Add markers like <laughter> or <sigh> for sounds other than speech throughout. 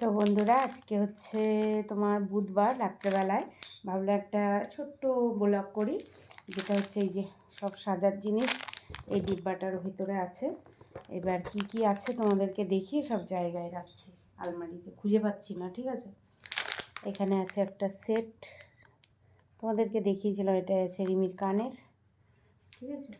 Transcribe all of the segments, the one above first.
তো বন্ধুরা, আজকে হচ্ছে তোমার বুধবার রাত্রেবেলায় ভাবলাম একটা ছোট্ট ব্লগ করি, যেটা হচ্ছে এই যে সব সাজার জিনিস এই ডিব্বাটার ভিতরে আছে। এবার কি কি আছে তোমাদেরকে দেখিয়ে সব জায়গায় রাখছি, আলমারিতে। খুঁজে পাচ্ছি না, ঠিক আছে? এখানে আছে একটা সেট। তোমাদেরকে দেখিয়েছিলাম এটা আছে রিমির কানের, ঠিক আছে?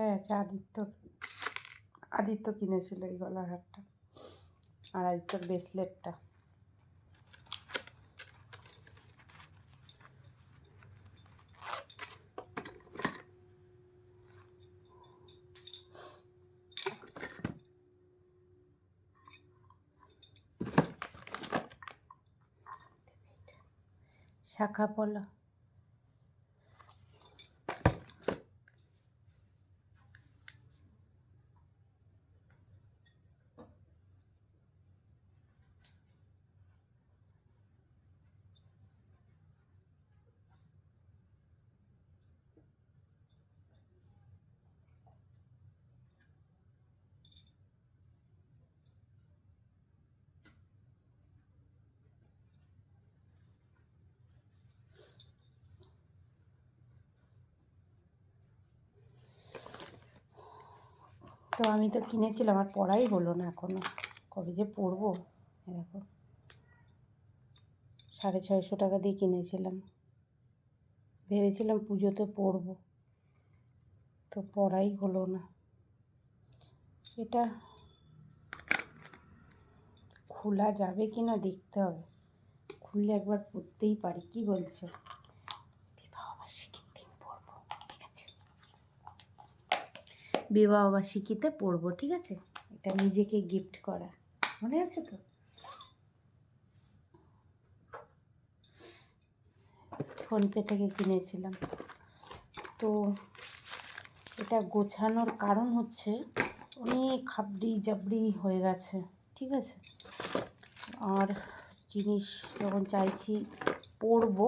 হ্যাঁ আছে আদিত্য আদিত্য কিনেছিল এই গলার হারটা আর আদিত্যর ব্রেসলেটটা শাখা পলা তো আমি তো কিনেছিলাম, আর পড়াই হলো না এখনও কবে যে পড়ব? দেখো। সাড়ে ছয়শো টাকা দিয়ে কিনেছিলাম। ভেবেছিলাম পুজোতে পরবো তো পড়াই হলো না। এটা খোলা যাবে কি না দেখতে হবে। খুললে একবার পড়তেই পারি, কি বলছো বিবাহবার্ষিকীর দিন পড়ব ঠিক আছে বিবাহবার্ষিকীতে পড়ব, ঠিক আছে? এটা নিজেকে গিফট করা, মনে আছে তো? ফোনপে থেকে কিনেছিলাম। তো এটা গোছানোর কারণ হচ্ছে অনেক হাবড়ি জাবড়ি হয়ে গেছে, ঠিক আছে? আর জিনিস যখন চাইছি পরবো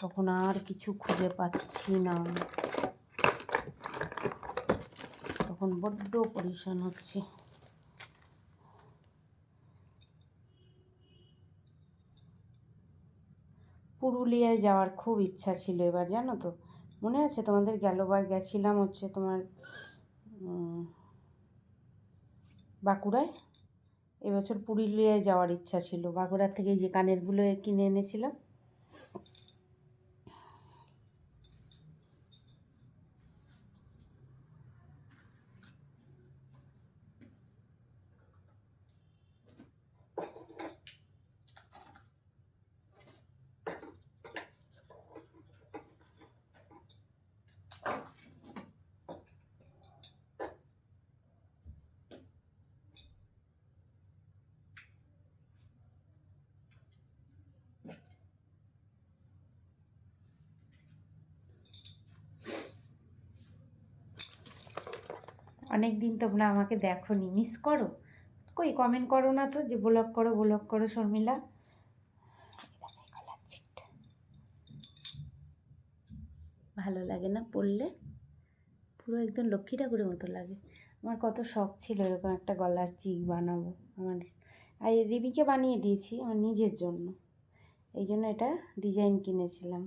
তখন আর কিছু খুঁজে পাচ্ছি না। তখন বড্ড পরিশান হচ্ছে। পুরুলিয়ায় যাওয়ার খুব ইচ্ছা ছিল এবার, জানো তো? মনে আছে তোমাদের গেলবার গেছিলাম হচ্ছে তোমার বাঁকুড়ায়? এবছর পুরুলিয়ায় যাওয়ার ইচ্ছা ছিল। বাঁকুড়ার থেকে যে কানেরগুলো কিনে এনেছিলাম অনেক দিন তোমরা আমাকে দেখো নি মিস করো? কই কমেন্ট করো না তো যে ব্লগ করো ব্লগ করো শর্মিলা। ভালো লাগে না পড়লে? পুরো একদম লক্ষ্মী ঠাকুরের মতো লাগে। আমার কত শখ ছিল এরকম একটা গলার চিক বানাবো। আমার আর রিবিকে বানিয়ে দিয়েছি আমার নিজের জন্য। এই জন্য এটা ডিজাইন কিনেছিলাম।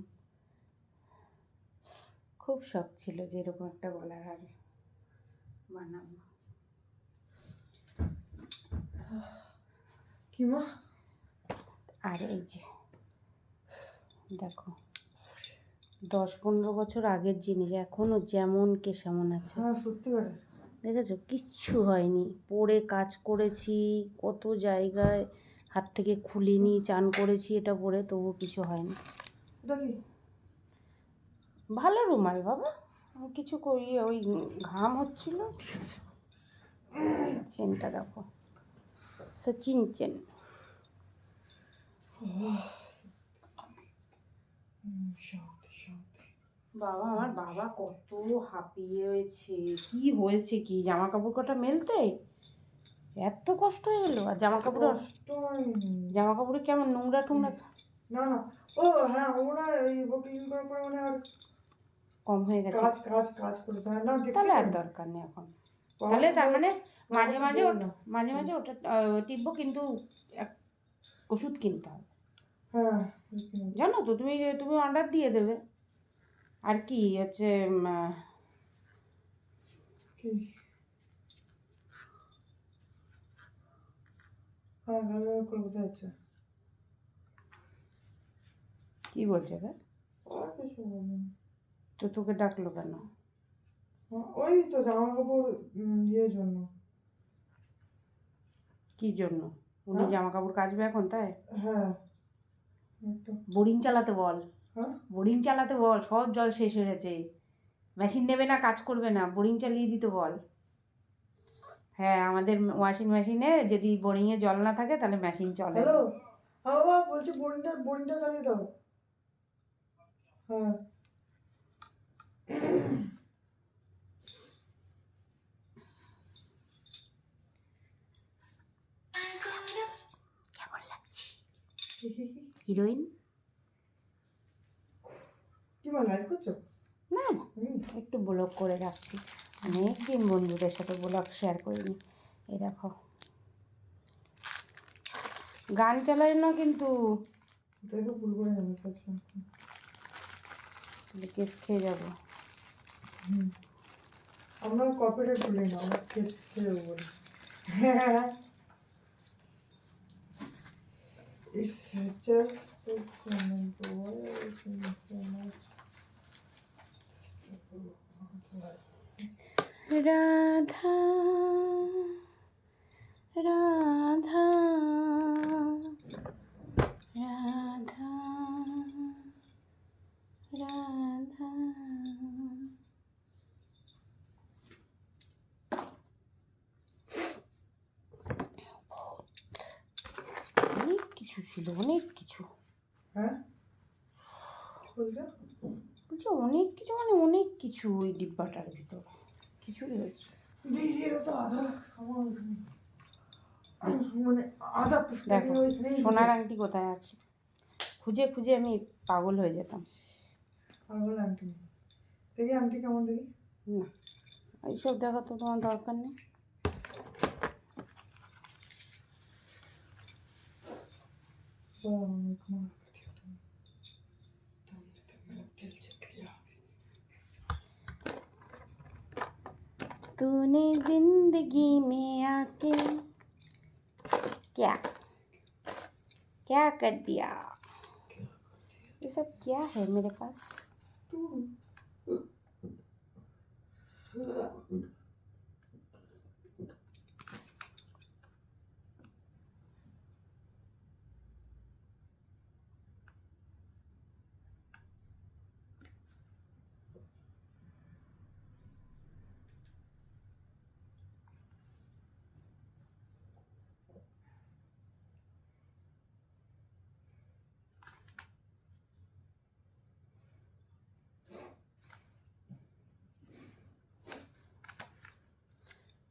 খুব শখ ছিল যে এরকম একটা গলার হার বানাবো। কি মা? আর এই যে দেখো দশ পনেরো বছর আগের জিনিস এখনও যেমন কে সেমন আছে। হ্যাঁ সত্যি করে। দেখেছ? কিচ্ছু হয়নি। পরে কাজ করেছি কত জায়গায় হাত থেকে খুলিনি চান করেছি এটা পরে তবু কিছু হয়নি। এটা কি? ভালো রুমাল বাবা। কিছু করি ওই ঘাম হচ্ছিল। চেনটা দেখো সচিন চেন। বাবা আমার বাবা কত হাঁপিয়ে হাঁপিয়েছে কি হয়েছে কি? জামা কাপড় কটা মেলতে? এত কষ্ট হয়ে গেলো। আর জামা কাপড় কষ্ট হয়নি। জামা কাপড়ে কেমন নোংরা টুংরা না না। ও হ্যাঁ ওরা ওই ক্লিন করার পর মানে আর কম হয়ে গেছে। কাজ কাজ কাজ করেছে। না তাহলে আর দরকার নেই এখন। তাহলে তার মানে মাঝে মাঝে ওটা মাঝে মাঝে ওটা টিপবো কিন্তু ওষুধ কিনতে হবে। হ্যাঁ জানো তো তুমি তুমি অর্ডার দিয়ে দেবে। আর কি হচ্ছে কি? হ্যাঁ কি বলছে আর কিছু বলিনি তো তোকে ডাকলো কেন? ওই তো জামা কাপড় ইয়ের জন্য। কি জন্য? উনি হ্যাঁ? জামা কাপড় কাচবে এখন তাই? হ্যাঁ। বোরিং চালাতে বল। হ্যাঁ? বোরিং চালাতে বল সব জল শেষ হয়ে গেছে। মেশিন নেবে না কাজ করবে না বোরিং চালিয়ে দিতে বল। হ্যাঁ আমাদের ওয়াশিং মেশিনে যদি বোরিংয়ে জল না থাকে তাহলে মেশিন চলে। হ্যালো? হ্যাঁ বাবা বলছি বোরিংটা বোরিংটা চালিয়ে দাও। হ্যাঁ। হিরোইন? না না। একটু ব্লগ করে রাখছি। অনেক দিন বন্ধুদের সাথে ব্লগ শেয়ার করিনি। এই দেখো। গান চালাই না কিন্তু কেস খেয়ে যাব। আমরা কপিরাইট বলি না আমরা কেস খেয়ে <laughs> বলি হ্যাঁ It's just so common to everything so much. Radha Radha Radha অনেক কিছু ছিল অনেক কিছু হ্যাঁ বলছো বলছি অনেক কিছু মানে অনেক কিছু ওই ডিব্বাটার ভিতর। কিছুই হয়েছে। মানে দেখো সোনার আংটি কোথায় আছে? খুঁজে খুঁজে আমি পাগল হয়ে যেতাম। বলে আংটি দেখি আংটি কেমন দেখি। না এইসব দেখা তো তোমার দরকার নেই। तूने ज़िंदगी में आके क्या? क्या कर दिया? ये सब क्या है मेरे पास?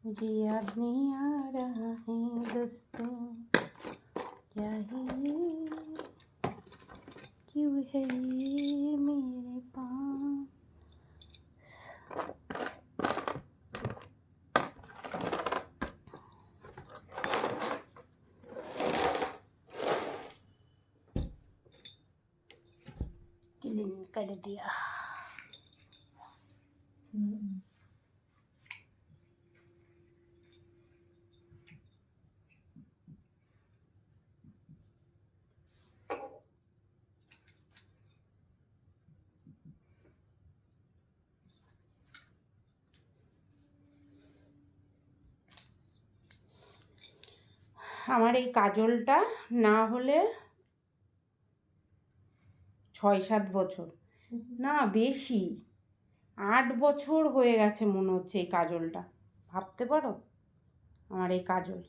मुझे याद नहीं आ रहा है दोस्तों, क्या है ये? क्यों है ये मेरे पास? क्लीन कर दिया। এই কাজলটা না হলে ছয় সাত বছর। না, বেশি। আট বছর হয়ে গেছে মনে হচ্ছে এই কাজলটা। ভাবতে পারো? আমার এই কাজল।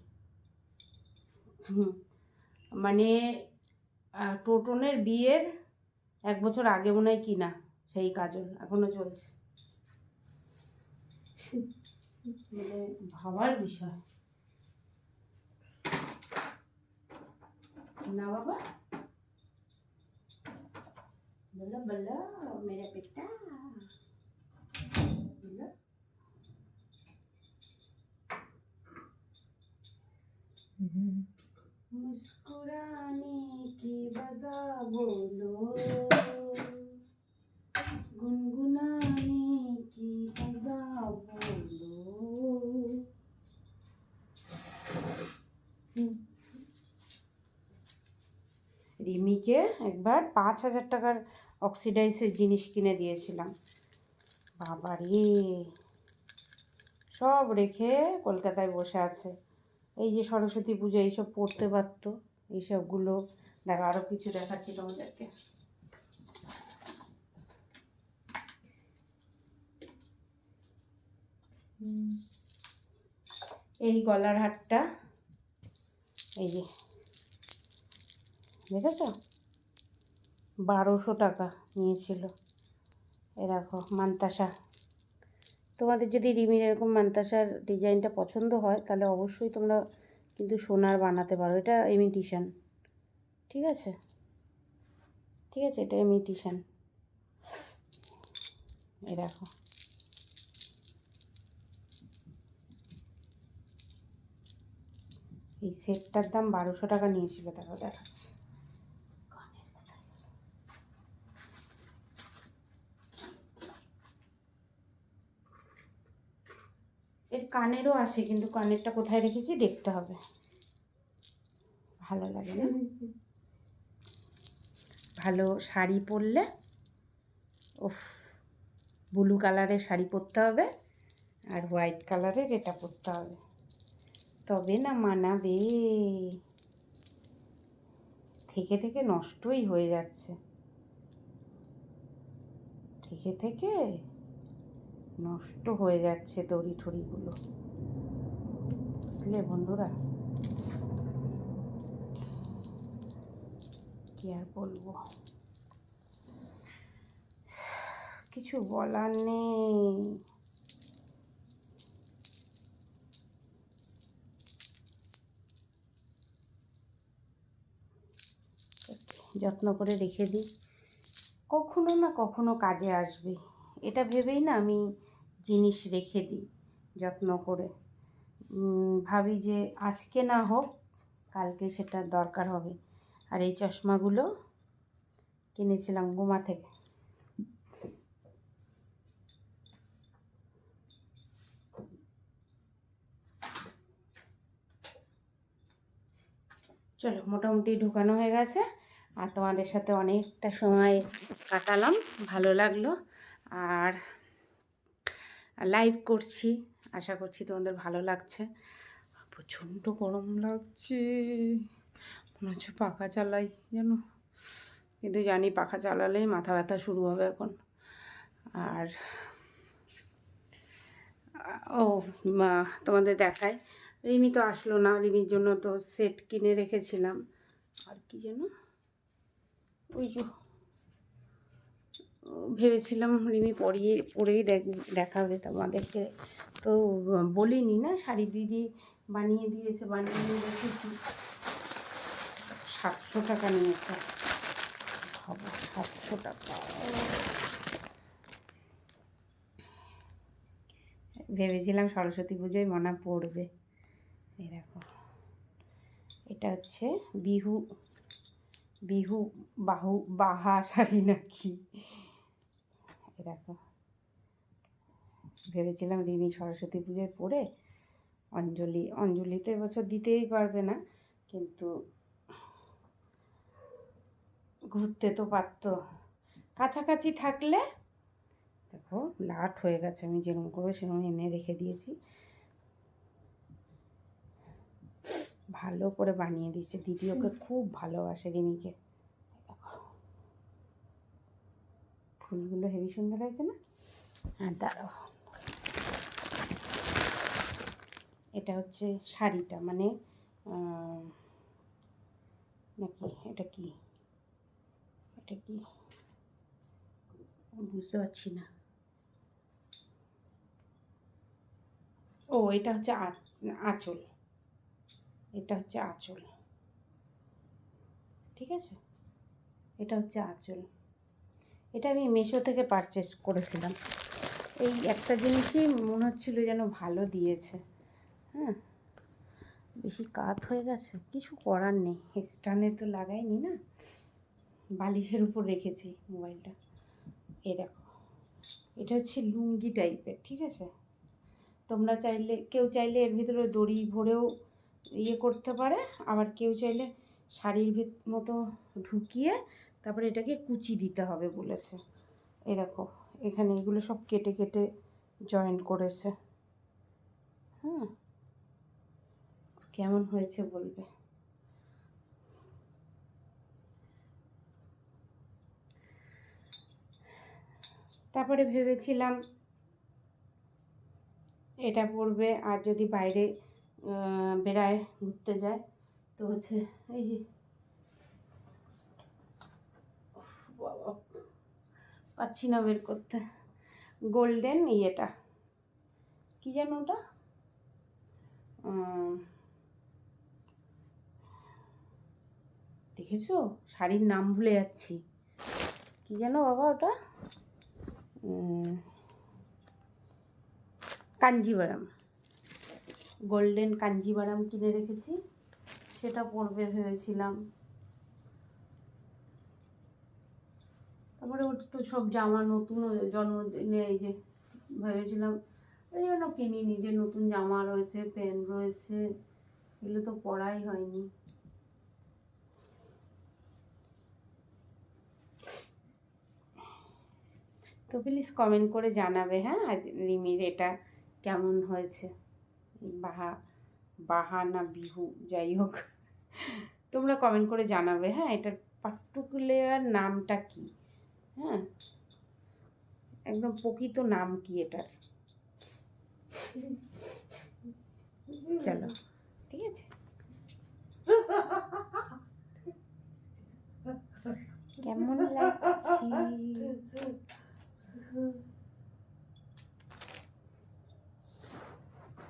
মানে টোটনের বিয়ের এক বছর আগে মনে হয় কিনা সেই কাজল। এখনও চলছে। মানে ভাবার বিষয়। ना बाबा। बोलो बोलो मेरा हम्म। मुस्कुराने की वजह बोलो। একবার পাঁচ হাজার টাকার অক্সিডাইজের জিনিস কিনে দিয়েছিলাম। বাবা রে সব রেখে কলকাতায় বসে আছে। এই যে সরস্বতী পুজো, এইসব পড়তে পারতো। এইসবগুলো দেখো আরও কিছু দেখাচ্ছি তোমাদেরকে। এই গলার হারটা, এই যে, দেখেছ? বারোশো টাকা নিয়েছিল। এ দেখো, মান্তাসা। তোমাদের যদি রিমির এরকম মান্তাসার ডিজাইনটা পছন্দ হয়, তাহলে অবশ্যই তোমরা কিন্তু সোনার বানাতে পারো। এটা ইমিটেশন ঠিক আছে? ঠিক আছে, এটা ইমিটেশন এ দেখো। এই সেটটার দাম বারোশো টাকা নিয়েছিল, দেখো, দেখাচ্ছি কানের কোথায় গেল? এর কানেরও আছে, কিন্তু কানেরটা কোথায় রেখেছি দেখতে হবে। ভালো লাগে না? ভালো শাড়ি পরলে ওফ ব্লু কালারের শাড়ি পরতে হবে আর হোয়াইট কালারের এটা পরতে হবে। তবে না মানাবে। থেকে থেকে নষ্টই হয়ে যাচ্ছে। থেকে থেকে নষ্ট হয়ে যাচ্ছে দড়ি ঠড়িগুলো। বুঝলে বন্ধুরা? কি আর বলব? কিছু বলার নেই। যত্ন করে রেখে দিই। কখনো না কখনো কাজে আসবে। এটা ভেবেই না আমি জিনিস রেখে দিই, যত্ন করে। ভাবি যে আজকে না হোক, কালকে সেটা দরকার হবে। আর এই চশমাগুলো কিনেছিলাম গোমা থেকে। চলো, মোটামুটি ঢুকানো হয়ে গেছে। আর তোমাদের সাথে অনেকটা সময় কাটালাম, ভালো লাগল। আর লাইভ করছি। আশা করছি তোমাদের ভালো লাগছে। প্রচণ্ড গরম লাগছে। মনে হচ্ছে পাখা চালাই যেন। কিন্তু জানি পাখা চালালেই মাথা ব্যথা শুরু হবে এখন। আর, ও, মা, তোমাদের দেখায় রিমি তো আসলো না। রিমির জন্য তো সেট কিনে রেখেছিলাম। আর কি যেন? ওই যে ভেবেছিলাম রিমি পরিয়ে, পরেই দেখ, দেখাবে তোমাদেরকে। তো, বলিনি না, শাড়ি দিদি বানিয়ে দিয়েছে, বানিয়ে নিয়ে রেখেছি। সাতশো টাকা নিয়েছে। ভাবো সাতশো টাকা। ভেবেছিলাম সরস্বতী পুজোয় মনে পড়বে। এই দেখো। এটা হচ্ছে বিহু বিহু বাহু, বাহা শাড়ি নাকি? এ দেখো। ভেবেছিলাম রিমি সরস্বতী পুজোয় পড়ে অঞ্জলি অঞ্জলি তো এবছর দিতেই পারবে না, কিন্তু ঘুরতে তো পারতো। কাছাকাছি থাকলে দেখো, লাট হয়ে গেছে। আমি যেরকম করব সেরকম এনে রেখে দিয়েছি। ভালো করে বানিয়ে দিয়েছে। দিদি ওকে খুব ভালোবাসে রিমিকে দেখো ফুলগুলো হেভি সুন্দর হয়েছে না? আর দাঁড়াও। এটা হচ্ছে শাড়িটা মানে নাকি এটা কি? এটা কি? বুঝতে পারছি না। ও, এটা হচ্ছে আঁচল। এটা হচ্ছে আঁচল। ঠিক আছে? এটা হচ্ছে আঁচল। এটা আমি মেশো থেকে পারচেস করেছিলাম। এই একটা জিনিসই মনে হচ্ছিল যেন ভালো দিয়েছে। হ্যাঁ বেশি কাত হয়ে গেছে, কিছু করার নেই। স্টানে তো লাগাইনি না, বালিশের উপর রেখেছি মোবাইলটা। এই দেখো, এটা হচ্ছে লুঙ্গি টাইপের ঠিক আছে? তোমরা চাইলে, কেউ চাইলে এর ভিতরে দড়ি ভরেও ইয়ে করতে পারে, আবার কেউ চাইলে শাড়ির ভিত, মতো ঢুকিয়ে তারপরে এটাকে কুচি দিতে হবে বলেছে। দেখো, এখানে এগুলো সব কেটে কেটে জয়েন করেছে। হ্যাঁ কেমন হয়েছে বলবে? তারপরে ভেবেছিলাম এটা পরবে আর যদি বাইরে বেড়ায় ঘুরতে যায়, তো হচ্ছে এই যে উফ, বাবা পাচ্ছি না বের করতে। গোল্ডেন ইয়েটা। কি যেন ওটা? দেখেছ? শাড়ির নাম ভুলে যাচ্ছি। কি যেন বাবা ওটা? কাঞ্জিবারাম। গোল্ডেন কাঞ্জিবারাম কিনে রেখেছি। সেটা পরবে ভেবেছিলাম। তারপরে ওর তো সব জামা নতুন জন্মদিনে এই যে ভেবেছিলাম, এই জন্য কিনিনি, যে নতুন জামা রয়েছে, প্যান্ট রয়েছে, এগুলো তো পরাই হয়নি। তো প্লিজ কমেন্ট করে জানাবে হ্যাঁ রিমির এটা কেমন হয়েছে? বাহা বাহা না বিহু, যাই হোক। তোমরা কমেন্ট করে জানাবে হ্যাঁ এটার পার্টিকুলার নামটা কি? হ্যাঁ। একদম প্রকৃত নাম কি এটার? চলো ঠিক আছে? কেমন লাগছে?